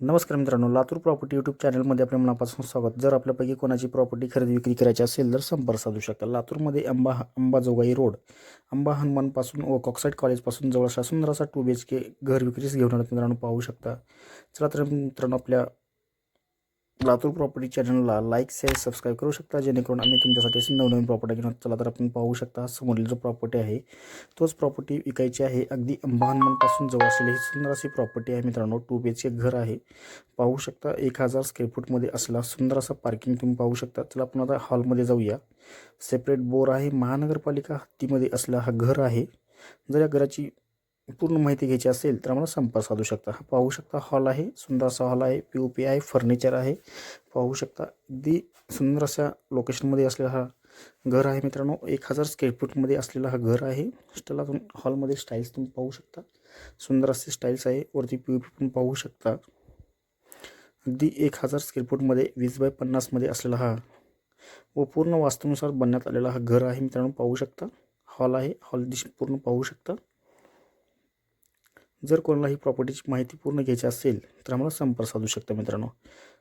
नमस्कार मित्रांनो Latur property YouTube चॅनलमध्ये आपल्या मनापासून स्वागत. जर आपल्यापैकी कोणाची प्रॉपर्टी खरेदी विक्री करायची असेल तर संपर्क साधू शकता. लातूरमध्ये अंबा अंबाजोगाई रोड अंबा हनुमानपासून व कॉक्साईड कॉलेजपासून जवळ सुंदर असा टू बी एच के घर विक्रीस घेऊन मित्रांनो पाहू शकता. चला तर मित्रांनो आपल्या लातूर प्रॉपर्टी चॅनलला लाईक शेअर सबस्क्राईब करू शकता. जेणेकरून आम्ही तुमच्यासाठी असे नवनवीन प्रॉपर्टी घेऊन चला तर आपण पाहू शकता समोरील जो प्रॉपर्टी आहे तोच प्रॉपर्टी विकायची आहे. अगदी अंबा जवळ असलेली ही सुंदर अशी प्रॉपर्टी आहे मित्रांनो. टू बी एच के घर आहे. पाहू शकता एक हजार स्क्वेअर फूटमध्ये असला सुंदर असा पार्किंग तुम्ही पाहू शकता. चला आपण आता हॉलमध्ये जाऊया. सेपरेट बोर आहे. महानगरपालिका हत्तीमध्ये असला हा घर आहे. जर या घराची पूर्ण माहिती घ्यायची असेल तर आम्हाला संपर्क साधू शकता. हा पाहू शकता हॉल आहे सुंदर असा हॉल आहे पी ओ पी आहे फर्निचर आहे. पाहू शकता अगदी सुंदर अशा लोकेशनमध्ये असलेला हा घर आहे मित्रांनो. एक हजार स्क्वेअर फूटमध्ये असलेला हा घर आहे. स्टेला हॉलमध्ये स्टाईल्स तुम्ही पाहू शकता. सुंदर असे स्टाईल्स आहे. वरती पी ओ पी पण पाहू शकता. अगदी एक हजार स्क्वेअर फूटमध्ये वीस बाय पन्नासमध्ये असलेला हा व पूर्ण वास्तूनुसार बनण्यात आलेला हा घर आहे मित्रांनो. पाहू शकता. हॉल आहे. हॉल दिश पूर्ण पाहू शकता. जर कोणाला ही प्रॉपर्टीची माहिती पूर्ण घ्यायची असेल तर आम्हाला संपर्क साधू शकता मित्रांनो.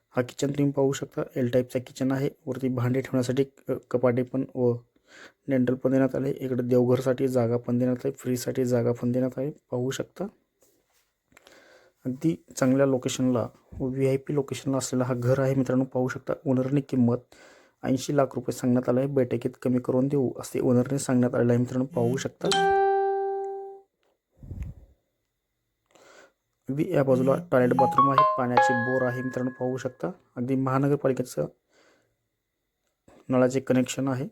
हा किचन तुम्ही पाहू शकता. एल टाईपचा किचन आहे. वरती भांडे ठेवण्यासाठी क- कपाटे पण व डेंटल पण देण्यात आले. इकडे देवघरसाठी जागा पण देण्यात आली. फ्रीसाठी जागा पण देण्यात आहे पाहू शकता. अगदी चांगल्या लोकेशनला व व्ही आय पी लोकेशनला असलेला हा घर आहे मित्रांनो. पाहू शकता. ओनरने किंमत ऐंशी लाख रुपये सांगण्यात आलं आहे बैठकीत कमी करून देऊ असे ओनरने सांगण्यात आलेलं आहे मित्रांनो. पाहू शकता. अगदी या बाजूला टॉयलेट बाथरूम आहे. पाण्याचे बोर आहे मित्रांनो पाहू शकता. अगदी महानगरपालिकेचं नळाचे कनेक्शन आहे.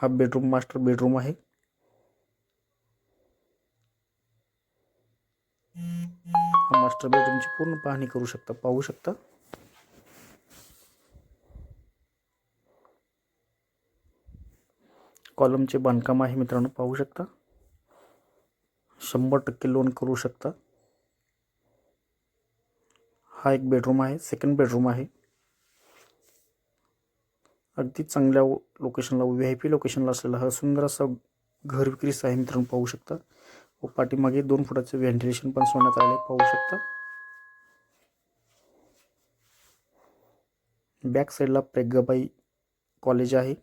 हा बेडरूम मास्टर बेडरूम आहे. हा मास्टर बेडरूमची पूर्ण पाहणी करू शकता पाहू शकता. कॉलमचे बांधकाम आहे मित्रांनो पाहू शकता. शंभर टक्के लोन करू शकता. हा एक बेडरूम आहे सेकंड बेडरूम आहे. अगदी चांगल्या लोकेशनला व्ही आय पी लोकेशनला असलेला हा सुंदर असा घर विक्रीस आहे मित्रांनो पाहू शकता. व पाठीमागे दोन फुटाचे व्हेंटिलेशन पण सोडण्यात आले पाहू शकता. बॅक साईडला प्रेग्गाबाई कॉलेज आहे.